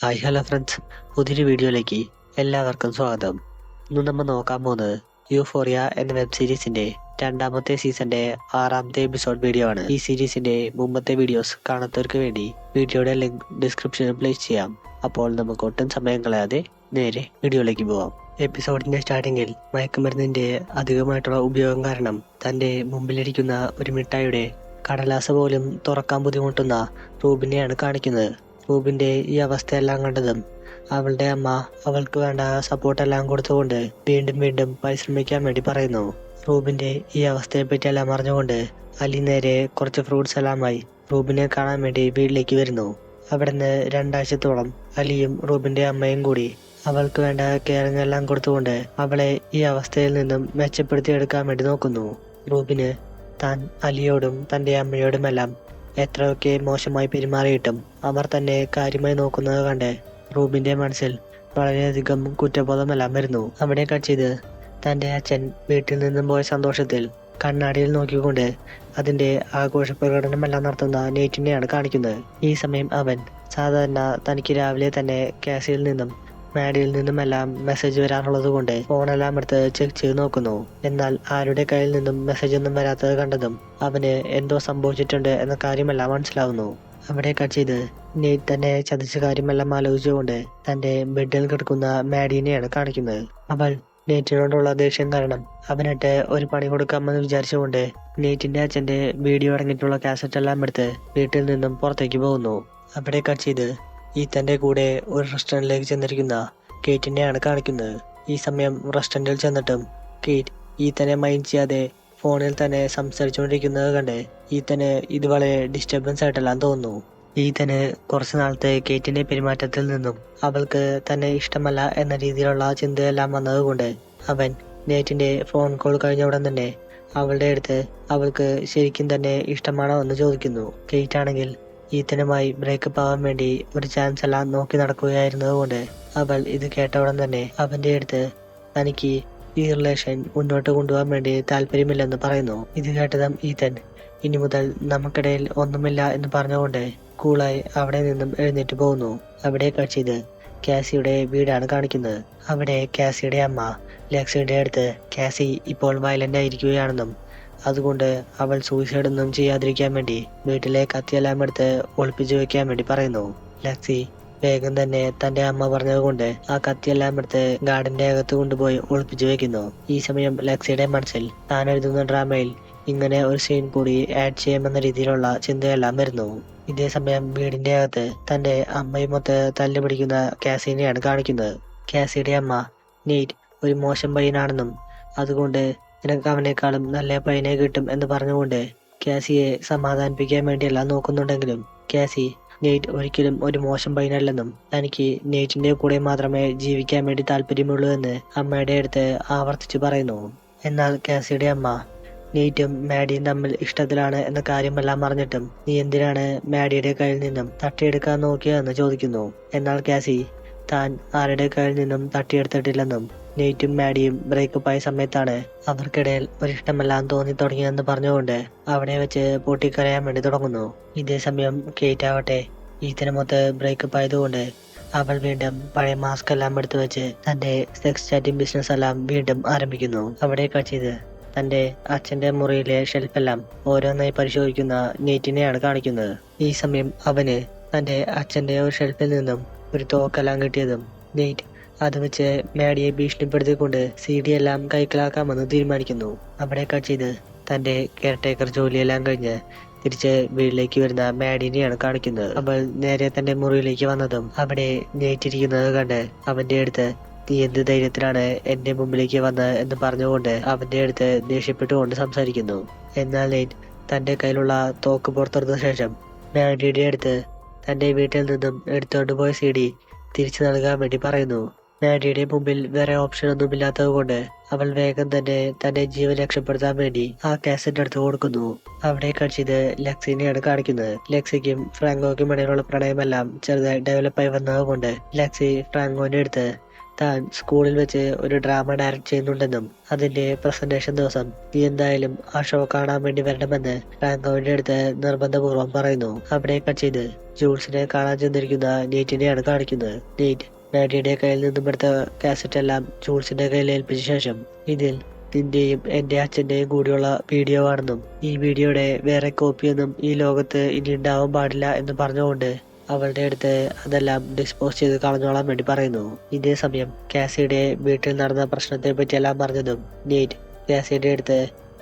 Hi hello friends പുതിയൊരു വീഡിയോയിലേക്ക് എല്ലാവർക്കും സ്വാഗതം. ഇന്ന് നമ്മൾ നോക്കാൻ പോകുന്നത് യൂഫോറിയ എന്ന വെബ് സീരീസിന്റെ രണ്ടാമത്തെ സീസന്റെ ആറാമത്തെ എപ്പിസോഡ് വീഡിയോ ആണ്. ഈ സീരീസിന്റെ മുമ്പത്തെ വീഡിയോസ് കാണാത്തവർക്ക് വേണ്ടി വീഡിയോയുടെ ലിങ്ക് ഡിസ്ക്രിപ്ഷനിൽ പ്ലേസ് ചെയ്യാം. അപ്പോൾ നമുക്ക് ഒട്ടും സമയം കളയാതെ നേരെ വീഡിയോയിലേക്ക് പോവാം. എപ്പിസോഡിന്റെ സ്റ്റാർട്ടിങ്ങിൽ മയക്കുമരുന്നിന്റെ അധികമായിട്ടുള്ള ഉപയോഗം കാരണം തന്റെ മുമ്പിലിരിക്കുന്ന ഒരു മിഠായിയുടെ കടലാസ പോലും തുറക്കാൻ ബുദ്ധിമുട്ടുന്ന റൂബിനെയാണ് കാണിക്കുന്നത്. റൂബിന്റെ ഈ അവസ്ഥയെല്ലാം കണ്ടതും അവളുടെ അമ്മ അവൾക്ക് വേണ്ട സപ്പോർട്ടെല്ലാം കൊടുത്തുകൊണ്ട് വീണ്ടും വീണ്ടും പരിശ്രമിക്കാൻ വേണ്ടി പറയുന്നു. റൂബിന്റെ ഈ അവസ്ഥയെപ്പറ്റി എല്ലാം അറിഞ്ഞുകൊണ്ട് അലി നേരെ കുറച്ച് ഫ്രൂട്ട്സ് എല്ലാമായി റൂബിനെ കാണാൻ വേണ്ടി വീട്ടിലേക്ക് വരുന്നു. അവിടുന്ന് രണ്ടാഴ്ചത്തോളം അലിയും റൂബിന്റെ അമ്മയും കൂടി അവൾക്ക് വേണ്ട കെയറിങ് എല്ലാം കൊടുത്തുകൊണ്ട് അവളെ ഈ അവസ്ഥയിൽ നിന്നും മെച്ചപ്പെടുത്തിയെടുക്കാൻ വേണ്ടി നോക്കുന്നു. റൂബിന് താൻ അലിയോടും തന്റെ അമ്മയോടുമെല്ലാം എത്രയൊക്കെ മോശമായി പെരുമാറിയിട്ടും അവർ തന്നെ കാര്യമായി നോക്കുന്നത് കണ്ട് റൂബിന്റെ മനസ്സിൽ വളരെയധികം കുറ്റബോധമെല്ലാം വരുന്നു. അവിടെ കട്ട് ചെയ്ത് തന്റെ അച്ഛൻ വീട്ടിൽ നിന്നും പോയ സന്തോഷത്തിൽ കണ്ണാടിയിൽ നോക്കിക്കൊണ്ട് അതിന്റെ ആഘോഷ പ്രകടനമെല്ലാം നടത്തുന്ന നെയ്റ്റിനെയാണ് കാണിക്കുന്നത്. ഈ സമയം അവൻ സാധാരണ തനിക്ക് രാവിലെ തന്നെ കാസിയിൽ നിന്നും മാഡിയിൽ നിന്നുമെല്ലാം മെസ്സേജ് വരാറുള്ളത് കൊണ്ട് ഫോണെല്ലാം എടുത്ത് ചെക്ക് ചെയ്ത് നോക്കുന്നു. എന്നാൽ ആരുടെ കയ്യിൽ നിന്നും മെസ്സേജ് ഒന്നും വരാത്തത് കണ്ടതും അവന് എന്തോ സംഭവിച്ചിട്ടുണ്ട് എന്ന കാര്യമെല്ലാം മനസ്സിലാവുന്നു. അവിടെ കട്ട് ചെയ്ത് നെയ്റ്റ് തന്നെ ചതിച്ച കാര്യമെല്ലാം ആലോചിച്ചുകൊണ്ട് തന്റെ ബെഡിൽ കിടക്കുന്ന മാഡീനെയാണ് കാണിക്കുന്നത്. അവൾ നെയ്റ്റിനോടുള്ള ദേഷ്യം കാരണം അവനിട്ട് ഒരു പണി കൊടുക്കാമെന്ന് വിചാരിച്ചുകൊണ്ട് നീറ്റിന്റെ അച്ഛന്റെ വീഡിയോ അടങ്ങിയിട്ടുള്ള കാസറ്റ് എല്ലാം എടുത്ത് വീട്ടിൽ നിന്നും പുറത്തേക്ക് പോകുന്നു. അവിടെ കട്ട് ചെയ്ത് ഈത്തന്റെ കൂടെ ഒരു റെസ്റ്റോറന്റിലേക്ക് ചെന്നിരിക്കുന്ന കേറ്റിനെയാണ് കാണിക്കുന്നത്. ഈ സമയം റെസ്റ്റോറന്റിൽ ചെന്നിട്ടും കേറ്റ് ഈ തന്നെ മൈൻഡ് ചെയ്യാതെ ഫോണിൽ തന്നെ സംസാരിച്ചുകൊണ്ടിരിക്കുന്നത് കണ്ട് ഈത്തന് ഇത് വളരെ ഡിസ്റ്റർബൻസ് ആയിട്ടെല്ലാം തോന്നുന്നു. ഈ തന്നെ കുറച്ച് നാളത്തെ കേറ്റിന്റെ പെരുമാറ്റത്തിൽ നിന്നും അവൾക്ക് തന്നെ ഇഷ്ടമല്ല എന്ന രീതിയിലുള്ള ചിന്തയെല്ലാം വന്നതുകൊണ്ട് അവൻ നേറ്റിന്റെ ഫോൺ കോൾ കഴിഞ്ഞ ഉടൻ തന്നെ അവളുടെ അടുത്ത് അവൾക്ക് ശരിക്കും തന്നെ ഇഷ്ടമാണോ എന്ന് ചോദിക്കുന്നു. കേറ്റ് ആണെങ്കിൽ ഈത്തനുമായി ബ്രേക്കപ്പ് ആവാൻ വേണ്ടി ഒരു ചാൻസ് എല്ലാം നോക്കി നടക്കുകയായിരുന്നതുകൊണ്ട് അവൾ ഇത് കേട്ട ഉടൻ തന്നെ അവന്റെ അടുത്ത് തനിക്ക് ഈ റിലേഷൻ മുന്നോട്ട് കൊണ്ടുപോകാൻ വേണ്ടി താല്പര്യമില്ലെന്ന് പറയുന്നു. ഇത് കേട്ടതും ഈതൻ ഇനി മുതൽ നമുക്കിടയിൽ ഒന്നുമില്ല എന്ന് പറഞ്ഞുകൊണ്ട് കൂളായി അവിടെ നിന്നും എഴുന്നേറ്റ് പോകുന്നു. അവിടെ കഴിച്ചത് കാസിയുടെ വീടാണ് കാണിക്കുന്നത്. അവിടെ കാസിയുടെ അമ്മ ലക്സിയുടെ അടുത്ത് കാസി ഇപ്പോൾ വയലന്റ് ആയിരിക്കുകയാണെന്നും അതുകൊണ്ട് അവൾ സൂയിസൈഡ് ഒന്നും ചെയ്യാതിരിക്കാൻ വേണ്ടി വീട്ടിലെ കത്തിയെല്ലാം എടുത്ത് ഒളിപ്പിച്ചു വെക്കാൻ വേണ്ടി പറയുന്നു. ലക്സി വേഗം തന്നെ തന്റെ അമ്മ പറഞ്ഞതുകൊണ്ട് ആ കത്തിയെല്ലാം എടുത്ത് ഗാർഡന്റെ അകത്ത് കൊണ്ടുപോയി ഒളിപ്പിച്ചു വെക്കുന്നു. ഈ സമയം ലക്സിയുടെ മനസ്സിൽ താൻ എഴുതുന്ന ഡ്രാമയിൽ ഇങ്ങനെ ഒരു സീൻ കൂടി ആഡ് ചെയ്യാമെന്ന രീതിയിലുള്ള ചിന്തയെല്ലാം വരുന്നു. ഇതേ സമയം വീടിന്റെ അകത്ത് തന്റെ അമ്മയുമൊത്ത് തല്ലു പിടിക്കുന്ന കാസിനെയാണ് കാണിക്കുന്നത്. കാസിയുടെ അമ്മ നീറ്റ് ഒരു മോശം പയ്യനാണെന്നും അതുകൊണ്ട് നിനക്ക് അവനേക്കാളും നല്ല പയ്യനെ കിട്ടും എന്ന് പറഞ്ഞുകൊണ്ട് കാസിയെ സമാധാനിപ്പിക്കാൻ വേണ്ടിയെല്ലാം നോക്കുന്നുണ്ടെങ്കിലും കാസി നെയ്റ്റ് ഒരിക്കലും ഒരു മോശം പയ്യനല്ലെന്നും തനിക്ക് നെയ്റ്റിന്റെ കൂടെ മാത്രമേ ജീവിക്കാൻ വേണ്ടി താല്പര്യമുള്ളൂ എന്ന് അമ്മയുടെ അടുത്ത് ആവർത്തിച്ചു പറയുന്നു. എന്നാൽ കാസിയുടെ അമ്മ നെയ്റ്റും മാഡിയും തമ്മിൽ ഇഷ്ടത്തിലാണ് എന്ന കാര്യമെല്ലാം അറിഞ്ഞിട്ടും നീ എന്തിനാണ് മാഡിയുടെ കയ്യിൽ നിന്നും തട്ടിയെടുക്കാൻ നോക്കിയതെന്ന് ചോദിക്കുന്നു. എന്നാൽ കാസി താൻ ആരുടെ കയ്യിൽ നിന്നും തട്ടിയെടുത്തിട്ടില്ലെന്നും നെയ്റ്റും മാഡിയും ബ്രേക്കപ്പ് ആയ സമയത്താണ് അവർക്കിടയിൽ ഒരിഷ്ടമെല്ലാം തോന്നി തുടങ്ങിയെന്ന് പറഞ്ഞുകൊണ്ട് അവിടെ വെച്ച് പൊട്ടിക്കരയാൻ വേണ്ടി തുടങ്ങുന്നു. ഇതേ സമയം കേറ്റ് ആവട്ടെ ഈത്തനമൊത്ത് ബ്രേക്കപ്പ് ആയതുകൊണ്ട് അവൾ വീണ്ടും പഴയ മാസ്ക് എല്ലാം എടുത്തു വെച്ച് തന്റെ സെക്സ് ചാറ്റിംഗ് ബിസിനസ് എല്ലാം വീണ്ടും ആരംഭിക്കുന്നു. അവിടെ കച്ചിത് തന്റെ അച്ഛന്റെ മുറിയിലെ ഷെൽഫെല്ലാം ഓരോന്നായി പരിശോധിക്കുന്ന നെയ്റ്റിനെയാണ് കാണിക്കുന്നത്. ഈ സമയം അവന് തന്റെ അച്ഛന്റെ ഒരു ഷെൽഫിൽ നിന്നും ഒരു തോക്കെല്ലാം കിട്ടിയതും നെയ്റ്റ് അത് വെച്ച് മാഡിയെ ഭീഷണിപ്പെടുത്തിക്കൊണ്ട് സി ഡി എല്ലാം കൈക്കലാക്കാമെന്ന് തീരുമാനിക്കുന്നു. അവിടെ കട്ട് ചെയ്ത് തന്റെ കെയർടേക്കർ ജോലിയെല്ലാം കഴിഞ്ഞ് തിരിച്ച് വീട്ടിലേക്ക് വരുന്ന മാഡിനെയാണ് കാണിക്കുന്നത്. അവൾ നേരെ തന്റെ മുറിയിലേക്ക് വന്നതും അവിടെ നേറ്റിരിക്കുന്നത് കണ്ട് അവന്റെ അടുത്ത് നീ എന്ത് ധൈര്യത്തിലാണ് എന്റെ മുമ്പിലേക്ക് വന്നത് എന്ന് പറഞ്ഞുകൊണ്ട് അവന്റെ അടുത്ത് ദേഷ്യപ്പെട്ടുകൊണ്ട് സംസാരിക്കുന്നു. എന്നാൽ തന്റെ കയ്യിലുള്ള തോക്ക് പുറത്തെടുത്ത ശേഷം മാഡിയുടെ അടുത്ത് തന്റെ വീട്ടിൽ നിന്നും എടുത്തുകൊണ്ട് പോയ സി ഡി തിരിച്ചു നൽകാൻ വേണ്ടി പറയുന്നു. മാഡിയുടെ മുമ്പിൽ വേറെ ഓപ്ഷൻ ഒന്നുമില്ലാത്തത് കൊണ്ട് അവൾ വേഗം തന്നെ തന്റെ ജീവൻ രക്ഷപ്പെടുത്താൻ വേണ്ടി ആ കാസറ്റ് എടുത്തു കൊടുക്കുന്നു. അവിടെ കഴിച്ചത് ലക്സിനെയാണ് കാണിക്കുന്നത്. ലക്സിക്കും ഫ്രാങ്കോയ്ക്കും ഇടയിലുള്ള പ്രണയമെല്ലാം ചെറുതായി ഡെവലപ്പായി വന്നതുകൊണ്ട് ലക്സി ഫ്രാങ്കോന്റെ അടുത്ത് താൻ സ്കൂളിൽ വെച്ച് ഒരു ഡ്രാമ ഡയറക്റ്റ് ചെയ്യുന്നുണ്ടെന്നും അതിന്റെ പ്രസന്റേഷൻ ദിവസം നീ എന്തായാലും ആ ഷോ കാണാൻ വേണ്ടി വരണമെന്ന് ഫ്രാങ്കോവിന്റെ അടുത്ത് നിർബന്ധപൂർവം പറയുന്നു. അവിടെ കട്ട് ചെയ്ത് ജൂൾസിനെ കാണാൻ ചെന്നിരിക്കുന്ന നീറ്റിനെയാണ് കാണിക്കുന്നത്. നീറ്റ് നാഡിയുടെ കയ്യിൽ നിന്നും എടുത്ത കാസറ്റ് എല്ലാം ജൂൾസിന്റെ കയ്യിൽ ഏൽപ്പിച്ച ശേഷം ഇതിൽ നിന്റെയും എന്റെ അച്ഛന്റെയും കൂടിയുള്ള വീഡിയോ ആണെന്നും ഈ വീഡിയോയുടെ വേറെ കോപ്പിയൊന്നും ഈ ലോകത്ത് ഇനി ഉണ്ടാവാൻ പാടില്ല എന്ന് പറഞ്ഞുകൊണ്ട് അവളുടെ അടുത്ത് അതെല്ലാം ഡിസ്പോസ് ചെയ്ത് കളഞ്ഞോളാൻ വേണ്ടി പറയുന്നു. ഇതേ സമയം കാസിയുടെ വീട്ടിൽ നടന്ന പ്രശ്നത്തെ പറ്റിയെല്ലാം പറഞ്ഞതും നീറ്റ് കാസിയുടെ അടുത്ത്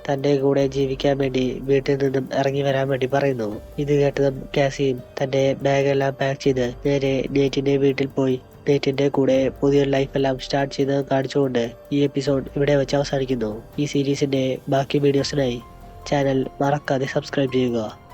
തന്റെ കൂടെ ജീവിക്കാൻ വേണ്ടി വീട്ടിൽ നിന്നും ഇറങ്ങി വരാൻ വേണ്ടി പറയുന്നു. ഇത് കേട്ടതും കാസിയും തന്റെ ബാഗെല്ലാം പാക്ക് ചെയ്ത് നേരെ നേറ്റിന്റെ വീട്ടിൽ പോയി. നേറ്റിന്റെ കൂടെ പുതിയൊരു ലൈഫെല്ലാം സ്റ്റാർട്ട് ചെയ്ത് കാണിച്ചുകൊണ്ട് ഈ എപ്പിസോഡ് ഇവിടെ വെച്ച് അവസാനിക്കുന്നു. ഈ സീരീസിന്റെ ബാക്കി വീഡിയോസിനായി ചാനൽ മറക്കാതെ സബ്സ്ക്രൈബ് ചെയ്യുക.